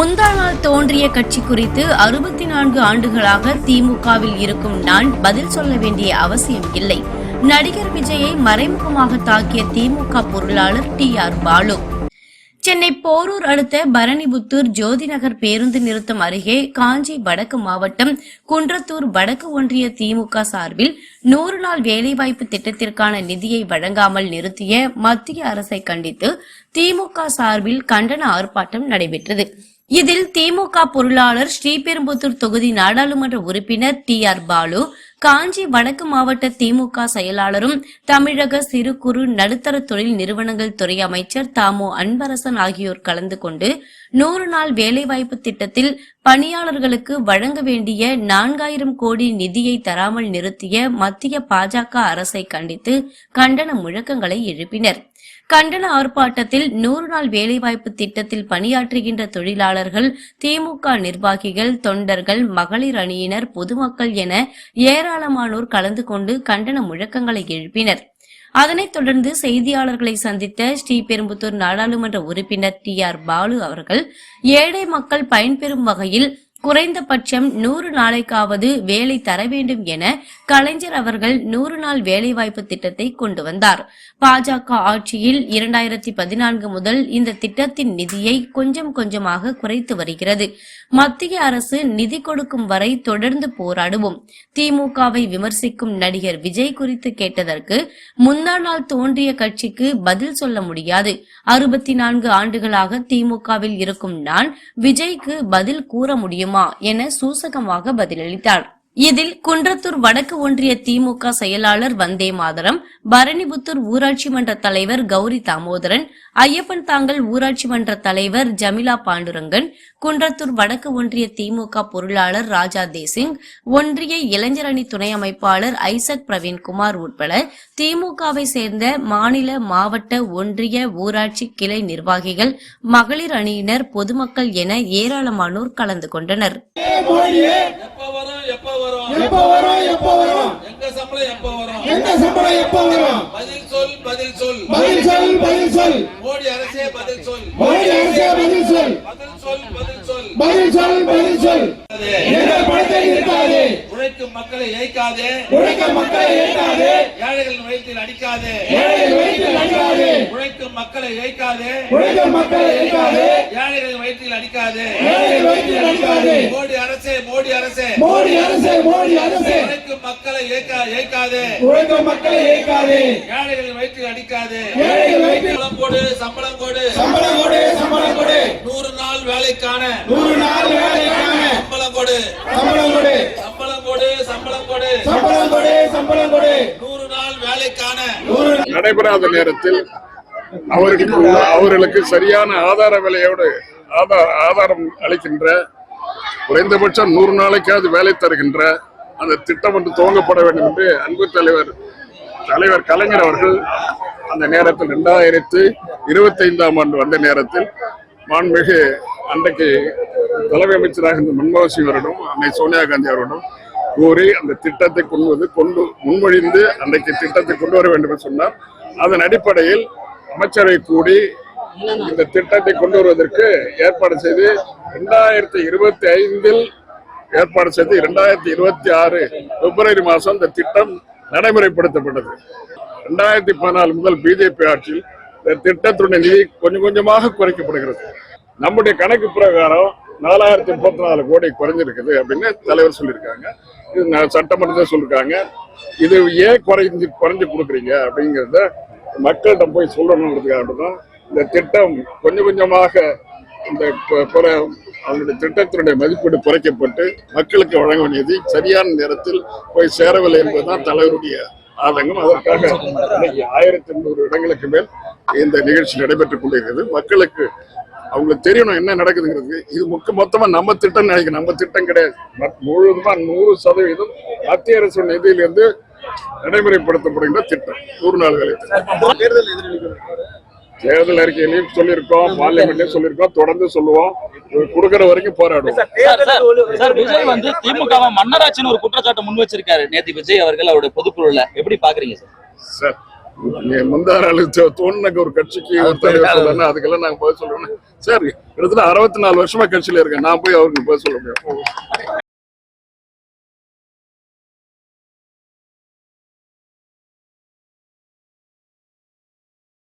முந்தா நாள் தோன்றிய கட்சி குறித்து அறுபத்தி நான்கு ஆண்டுகளாக திமுகவில் இருக்கும் நான் பதில் சொல்ல வேண்டிய அவசியம் இல்லை. நடிகர் விஜயை மறைமுகமாக தாக்கிய திமுக பொருளாளர் டி ஆர் பாலு. சென்னை போரூர் அடுத்த பரணிபுத்தூர் ஜோதிநகர் பேருந்து நிறுத்தம் அருகே காஞ்சி வடக்கு மாவட்டம் குன்றத்தூர் வடக்கு ஒன்றிய திமுக சார்பில் நூறு நாள் வேலைவாய்ப்பு திட்டத்திற்கான நிதியை வழங்காமல் நிறுத்திய மத்திய அரசை கண்டித்து திமுக சார்பில் கண்டன ஆர்ப்பாட்டம் நடைபெற்றது. இதில் திமுக பொருளாளர் ஸ்ரீபெரும்புத்தூர் தொகுதி நாடாளுமன்ற உறுப்பினர் டி ஆர் பாலு காஞ்சி வடக்கு மாவட்ட திமுக செயலாளரும் தமிழக சிறு குறு நடுத்தர தொழில் நிறுவனங்கள் துறை அமைச்சர் தாமோ அன்பரசன் ஆகியோர் கலந்து கொண்டு நூறு நாள் வேலைவாய்ப்பு திட்டத்தில் பணியாளர்களுக்கு வழங்க வேண்டிய நான்காயிரம் கோடி நிதியை தராமல் நிறுத்திய மத்திய பாஜக அரசை கண்டித்து கண்டன முழக்கங்களை எழுப்பினர். கண்டன ஆர்ப்பாட்டத்தில் நூறு நாள் வேலைவாய்ப்பு திட்டத்தில் பணியாற்றுகின்ற தொழிலாளர்கள் திமுக நிர்வாகிகள் தொண்டர்கள் மகளிர் அணியினர் பொதுமக்கள் என ஏராளமானோர் கலந்து கொண்டு கண்டன முழக்கங்களை எழுப்பினர். அதனைத் தொடர்ந்து செய்தியாளர்களை சந்தித்த ஸ்ரீபெரும்புத்தூர் நாடாளுமன்ற உறுப்பினர் டி ஆர் பாலு அவர்கள் ஏழை மக்கள் பயன்பெறும் வகையில் குறைந்தபட்சம் நூறு நாளைக்காவது வேலை தர வேண்டும் என கலைஞர் அவர்கள் நூறு நாள் வேலைவாய்ப்பு திட்டத்தை கொண்டு வந்தார். பாஜக ஆட்சியில் இரண்டாயிரத்தி பதினான்கு முதல் இந்த திட்டத்தின் நிதியை கொஞ்சம் கொஞ்சமாக குறைத்து வருகிறது. மத்திய அரசு நிதி கொடுக்கும் வரை தொடர்ந்து போராடுவோம். திமுகவை விமர்சிக்கும் நடிகர் விஜய் குறித்து கேட்டதற்கு முந்தா நாள் தோன்றிய கட்சிக்கு பதில் சொல்ல முடியாது. அறுபத்தி நான்கு ஆண்டுகளாக திமுகவில் இருக்கும் நான் விஜய்க்கு பதில் கூற முடியும். என சூசகமாக பதிலளித்தார் இதில் குன்றத்தூர் வடக்கு ஒன்றிய திமுக செயலாளர் வந்தே மாதரம் பரணிபுத்தூர் ஊராட்சி மன்ற தலைவர் கௌரி தாமோதரன் ஐயப்பன் தாங்கல் ஊராட்சி மன்ற தலைவர் ஜமிலா பாண்டுரங்கன் குன்றத்தூர் வடக்கு ஒன்றிய திமுக பொருளாளர் ராஜா தேசிங் ஒன்றிய இளைஞர் அணி துணை அமைப்பாளர் ஐசக் பிரவீன்குமார் உட்பட திமுகவை சேர்ந்த மாநில மாவட்ட ஒன்றிய ஊராட்சி கிளை நிர்வாகிகள் மகளிர் அணியினர் பொதுமக்கள் என ஏராளமானோர் கலந்து கொண்டனர். எப்ப வரும்? எப்ப வரும்? எப்ப வரும்? எங்க சம்பளம் எப்ப வரும்? எங்க சம்பளம் எப்ப வரும்? பதில் சொல் பதில் சொல். பதில் சொல் பதில் சொல். மோடி அரசே பதில் சொல். மோடி அரசே பதில் சொல். பதில் சொல் பதில் சொல். பதில் சொல் பதில் சொல். எங்கள் பணத்தை இருக்காது உழைக்கும் மக்களை ஏய்க்காதே. உழைக்க மக்களை ஏற்காது ஏழைகளின் வயிற்றில் அடிக்காதே. ஏழைகள் வயிற்றில் அடிக்காது. உழைக்கும் மக்களை ஏய்க்காதே. உழைக்க மக்களை ஏற்காது ஏழைகளின் வயிற்றில் அடிக்காதே. ஏழைகள் வயிற்றில் அடிக்காது. மோடி அரசே மோடி அரசே. மோடி அரசே மோடி அரசே. உழைக்கும் மக்களை ஏய்க்கா ஏய்க்காதே. உழைக்க மக்களை ஏற்காது ஏழைகளின் வயிற்றில் அடிக்காதே. ஏழைகள் வயிற்றில் சம்பளம் போடு சம்பளம் போடு. சம்பளம் கொடு சம்பளம் கொடு நூறு நாள் வேலைக்கான. நூறு நாள் வேலைக்கான. சம்பளம் கொடு சம்பளம் கொடு சம்பளம் கொடு சம்பளம் கொடு. சம்பளம் கொடு சம்பளம் கொடு. நூறு நாள் வேலைக்கான. நூறு நடைபெறாத நேரத்தில் அவர்களுக்கு அவர்களுக்கு சரியான ஆதார விலையோடு ஆதார ஆதாரம் அளிக்கின்ற குறைந்தபட்சம் நூறு நாளைக்காவது வேலை தருகின்ற அந்த திட்டம் ஒன்று துவங்கப்பட வேண்டும் என்று அன்பு தலைவர் தலைவர் கலைஞர் அவர்கள் அந்த நேரத்தில் இரண்டாயிரத்து இருபத்தி ஐந்தாம் ஆண்டு வந்த நேரத்தில் மாண்புமிகு அன்றைக்கு தலைமை அமைச்சராக இருந்த மன்மோகன் சிங் அவரிடம் அன்னை சோனியா காந்தி அவரிடம் கூறி அந்த திட்டத்தை கொண்டு வந்து கொண்டு முன்மொழிந்து அன்றைக்கு திட்டத்தை கொண்டு வர வேண்டும் என்று சொன்னார். அதன் அடிப்படையில் அமைச்சரை கூடி இந்த திட்டத்தை கொண்டு வருவதற்கு ஏற்பாடு செய்து இரண்டாயிரத்தி இருபத்தி ஐந்தில் ஏற்பாடு செய்து இரண்டாயிரத்தி இருபத்தி ஆறு பிப்ரவரி மாதம் இந்த திட்டம் நடைமுறைப்படுத்தப்பட்டது. ரெண்டாயிரத்தி பதினாலு முதல் பிஜேபி ஆட்சியில் இந்த திட்டத்துடைய நிதி கொஞ்சம் கொஞ்சமாக குறைக்கப்படுகிறது. நம்முடைய கணக்கு பிரகாரம் நாலாயிரத்தி முப்பத்தி நாலு கோடி குறைஞ்சிருக்குது அப்படின்னு தலைவர் சொல்லியிருக்காங்க. இது சட்டமன்றத்தை சொல்லியிருக்காங்க. இது ஏன் குறைஞ்சு குறைஞ்சு கொடுக்குறீங்க அப்படிங்கிறத மக்கள்கிட்ட போய் சொல்லணுங்கிறதுக்காக தான் இந்த திட்டம் கொஞ்சம் கொஞ்சமாக இந்த குறை அவங்களுடைய திட்டத்தினுடைய மதிப்பீடு குறைக்கப்பட்டு மக்களுக்கு வழங்க வேண்டியது சரியான நேரத்தில் போய் சேரவில்லை என்பதுதான் தலைவருடைய ஆதங்கம். அதற்காக இன்னைக்கு ஆயிரத்தி எண்ணூறு இடங்களுக்கு மேல் இந்த நிகழ்ச்சி நடைபெற்றுக் கொண்டிருக்கிறது. மக்களுக்கு அவங்களுக்கு தெரியணும் என்ன நடக்குதுங்கிறது இது முக்க மொத்தமா நம்ம திட்டம் நினைக்க நம்ம திட்டம் கிடையாது. ம- முழுவதுமா நூறு சதவீதம் மத்திய அரசு நிதியிலிருந்து நடைமுறைப்படுத்தப்படுகின்ற திட்டம். நூறு நாள் வேலை. திட்டம். தேர்தல் அறிக்கையிலையும் சொல்லியிருக்கோம் பார்லிமெண்ட்லயும் சொல்லியிருக்கோம் தொடர்ந்து சொல்லுவோம். கொடுக்கிற வரைக்கும் போராடுவோம். விஜய் வந்து திமுகவை மன்னராட்சின்னு ஒரு குற்றச்சாட்டை முன் வச்சிருக்காரு நேத்து விஜய் அவர்கள் அவருடைய பொதுக்குழுல. எப்படி பாக்குறீங்க சார்? சார் நீ முந்தார ஆளு தோணுனக்கு ஒரு கட்சிக்கு ஒரு தலைவர் சொல்லணும் அதுக்கெல்லாம் நாங்க பதில் சொல்லணும் சார் கிட்டத்தட்ட அறுபத்தி நாலு வருஷமா கட்சியில இருக்கேன். நான் போய் அவருக்கு பதில் சொல்ல முடியும்.